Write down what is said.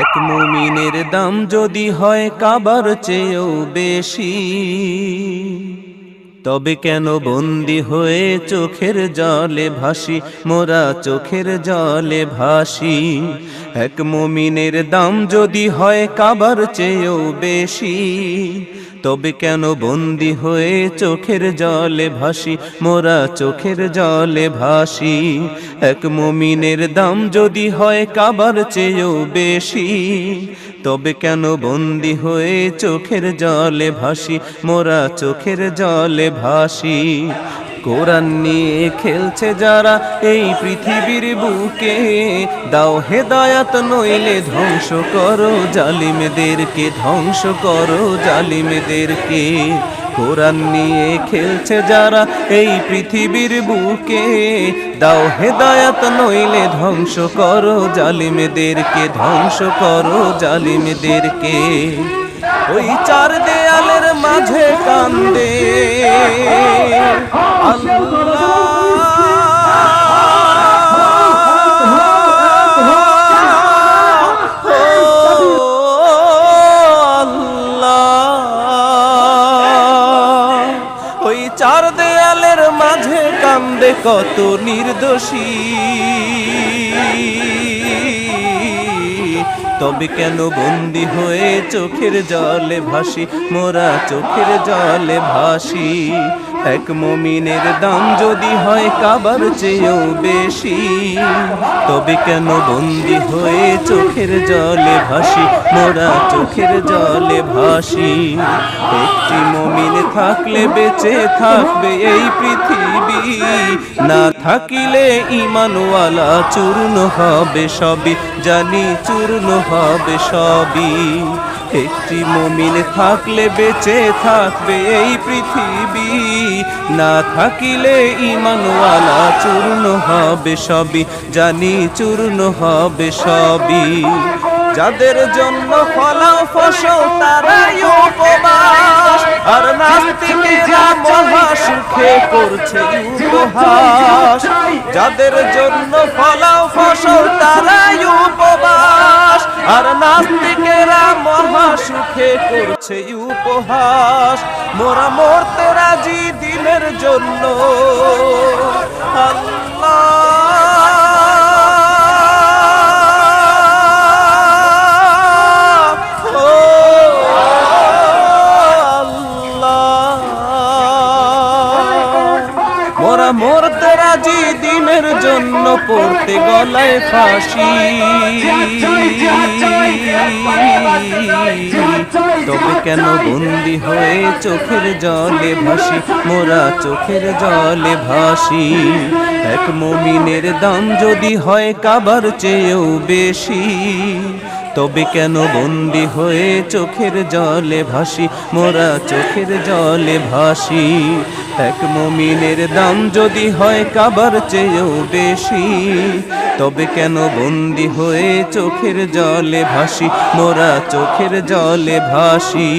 এক মুমিনের দাম যদি হয় কাবার চেয়েও বেশি। তবে কেন বন্দি হয়ে চোখের জলে ভাসি, মোরা চোখের জলে ভাসি? এক মুমিনের দাম যদি হয় কাবার চেয়েও বেশি তবে কেন বন্দি হয়ে চোখের জলে ভাসি? মোরা চোখের জলে ভাসি। এক মমিনের দাম যদি হয় কাবার চেয়েও বেশি, তবে কেন বন্দি হয়ে চোখের জলে ভাসি? মোরা চোখের জলে ভাসি। কোরআন নিয়ে খেলছে যারা এই পৃথিবীর বুকে। দাও হেদায়াত, নইলে ধ্বংস করো জালিমেদেরকে, ধ্বংস করো জালিমেদেরকে। কোরআন নিয়ে খেলছে যারা এই পৃথিবীর বুকে। দাও হেদায়াত, নইলে ধ্বংস করো জালিমেদেরকে, ধ্বংস করো জালিমেদেরকে। ওই চার দেয়ালের মাঝে কান্দে। ওই চার দেয়ালের মাঝে কান্দে কত নির্দোষী। তবে কেন বন্দি হয়ে চোখের জলে ভাসি? মোরা চোখের জলে ভাসি। এক মমিনের দাম যদি হয় কাবার চেয়েও বেশি, তবে কেন বন্দি হয়ে চোখের জলে ভাসি, মোরা চোখের জলে ভাসি? একটি মমিন থাকলে বেঁচে থাকবে এই পৃথিবী, না থাকিলে ইমানওয়ালা চূর্ণ হবে সবই, জানি চূর্ণ হবে সবই। একটি মমিন থাকলে বেঁচে থাকবে এই পৃথিবী। না থাকিলে ইমানওয়ালা চূর্ণ হবে সবই, জানি চূর্ণ হবে সবই। যাদের জন্য ফলাও ফসল, তারাই উপবাস। আর নাস্তিকেরা মহা সুখে করছে উপহাস যাদের জন্য ফলাও ফসল আর নাস্তিকেরা মহা সুখে করছে উপহাস। মোরা মরতে রাজি দিনের জন্য। মোরা মরতে রাজি দিনের জন্য পড়তে গলায় ফাঁসি। তবে কেন বন্দি হয়ে চোখের জলে ভাসি? মোরা চোখের জলে ভাসি। এক মমিনের দাম যদি হয় কাবার চেয়েও বেশি। তবে কেন বন্দি হয়ে চোখের জলে ভাসি? মোরা চোখের জলে ভাসি। এক মমিনের দাম যদি হয় কাবার চেয়েও বেশি, তবে কেন বন্দি হয়ে চোখের জলে ভাসি? মোরা চোখের জলে ভাসি।